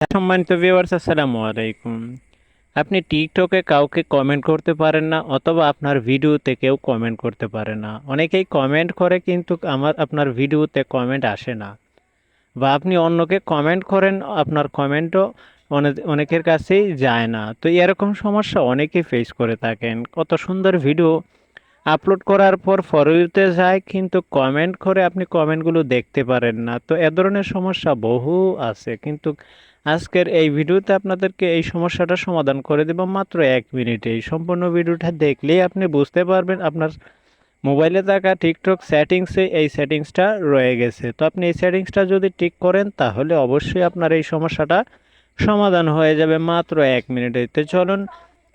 সম্মানিত ভিউয়ার্স আসসালামু আলাইকুম। আপনি টিকটকে কাউকে কমেন্ট করতে পারেন না অথবা আপনার ভিডিওতে কেউ কমেন্ট করতে পারে না। অনেকেই কমেন্ট করে কিন্তু আমার, আপনার ভিডিওতে কমেন্ট আসে না। বা আপনি অন্যকে কমেন্ট করেন, আপনার কমেন্টও অনেকের কাছেই যায় না। তো এরকম সমস্যা অনেকেই ফেস করে থাকেন। কত সুন্দর ভিডিও আপলোড করার পর ফরইউতে যায়, কিন্তু কমেন্ট করে আপনি কমেন্টগুলো দেখতে পারেন না। তো এ ধরনের সমস্যা বহু আছে। কিন্তু আজকের এই ভিডিওতে আপনাদেরকে এই সমস্যাটা সমাধান করে দেব মাত্র এক মিনিটে এই সম্পূর্ণ ভিডিওটা দেখলেই আপনি বুঝতে পারবেন আপনার মোবাইলে থাকা টিকটক সেটিংসে এই সেটিংসটা রয়ে গেছে। তো আপনি এই সেটিংসটা যদি ঠিক করেন, তাহলে অবশ্যই আপনার এই সমস্যাটা সমাধান হয়ে যাবে মাত্র এক মিনিটে তো চলুন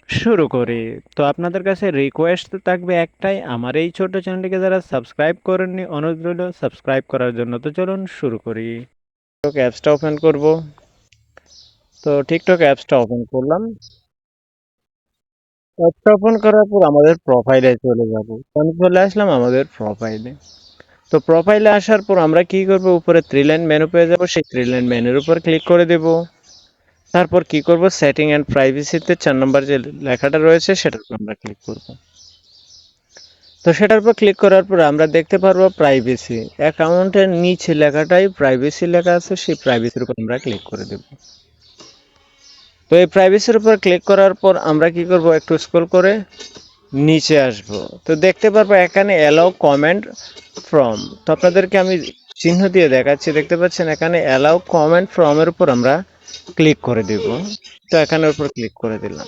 শুরু করি। তো আপনাদের কাছে রিকোয়েস্ট থাকবে একটাই, আমার এই ছোট চ্যানেলটিকে যারা সাবস্ক্রাইব করেননি, অনুরোধ রইল সাবস্ক্রাইব করার জন্য। তো চলুন শুরু করি। টিকটক অ্যাপসটা ওপেন করব। তো টিকটক অ্যাপসটা ওপেন করলাম। অ্যাপসটা ওপেন করার পর আমাদের প্রোফাইলে চলে যাব। আমি চলে আসলাম আমাদের প্রোফাইলে তো প্রোফাইলে আসার পর আমরা কি করব? উপরে থ্রি লাইন মেনু পেয়ে যাব। সেই থ্রি লাইন মেনুর উপর ক্লিক করে দেব। তারপর কি করব? সেটিং অ্যান্ড প্রাইভেসিতে চার নম্বর যে লেখাটা রয়েছে, সেটার উপর আমরা ক্লিক করব। তো সেটার উপর ক্লিক করার পর আমরা দেখতে পারব প্রাইভেসি অ্যাকাউন্টের নিচে লেখাটাই প্রাইভেসি লেখা আছে, সেই প্রাইভেসির উপর আমরা ক্লিক করে দেব। তো এই প্রাইভেসির উপর ক্লিক করার পর আমরা কি করব? একটু স্ক্রল করে নিচে আসব। তো দেখতে পারব এখানে অ্যালাউ কমেন্ট ফ্রম তো আপনাদেরকে আমি চিহ্ন দিয়ে দেখাচ্ছি। দেখতে পাচ্ছেন এখানে অ্যালাউ কমেন্ট ফ্রমের উপর আমরা ক্লিক করে দেব। তো এখানের উপর ক্লিক করে দিলাম।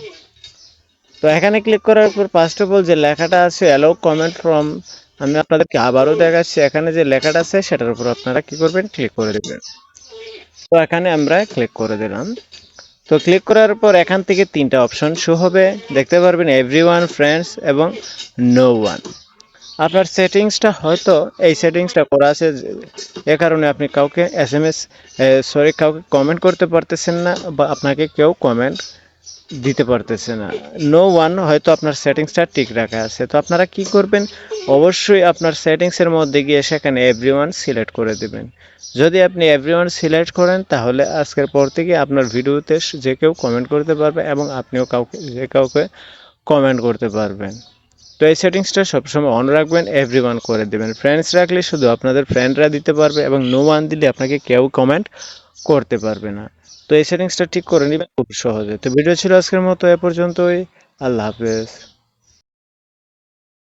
তো এখানে ক্লিক করার পর ফার্স্ট অফ অল যে লেখাটা আছে অ্যালাউ কমেন্ট ফ্রম আমি আপনাদেরকে আবারও দেখাচ্ছি, এখানে যে লেখাটা আছে, সেটার উপর আপনারা কি করবেন ক্লিক করে দেবেন। তো এখানে আমরা ক্লিক করে দিলাম। তো ক্লিক করার পর এখান থেকে তিনটা অপশন শো হবে। দেখতে পারবেন এভরি ওয়ান ফ্রেন্ডস এবং নো ওয়ান আপনার সেটিংসটা হয়তো এই সেটিংসটা করা আছে এ কারণে আপনি কাউকে এস এম এস সরি কাউকে কমেন্ট করতে পারতেছেন না বা আপনাকে কেউ কমেন্ট দিতে পারতেছে না। নো ওয়ান হয়তো আপনার সেটিংসটা ঠিক রাখা আছে। তো আপনারা কি করবেন? অবশ্যই আপনার সেটিংসের মধ্যে গিয়ে সেখানে এভরি ওয়ান সিলেক্ট করে দেবেন। যদি আপনি এভরি ওয়ান সিলেক্ট করেন, তাহলে আজকের পর থেকে আপনার ভিডিওতে যে কেউ কমেন্ট করতে পারবে এবং আপনিও কাউকে, যে কাউকে কমেন্ট করতে পারবেন। তো এই সেটিংসটা সবসময় অন রাখবেন এভরি ওয়ান করে দেবেন। ফ্রেন্ডস রাখলে শুধু আপনাদের ফ্রেন্ডরা দিতে পারবে এবং নো ওয়ান দিলে আপনাকে কেউ কমেন্ট করতে পারবে না। তো এই সেটিংসটা ঠিক করে নেবেন খুব সহজে। তো ভিডিও ছিল আজকের মতো, এ পর্যন্তই। আল্লাহ হাফেজ।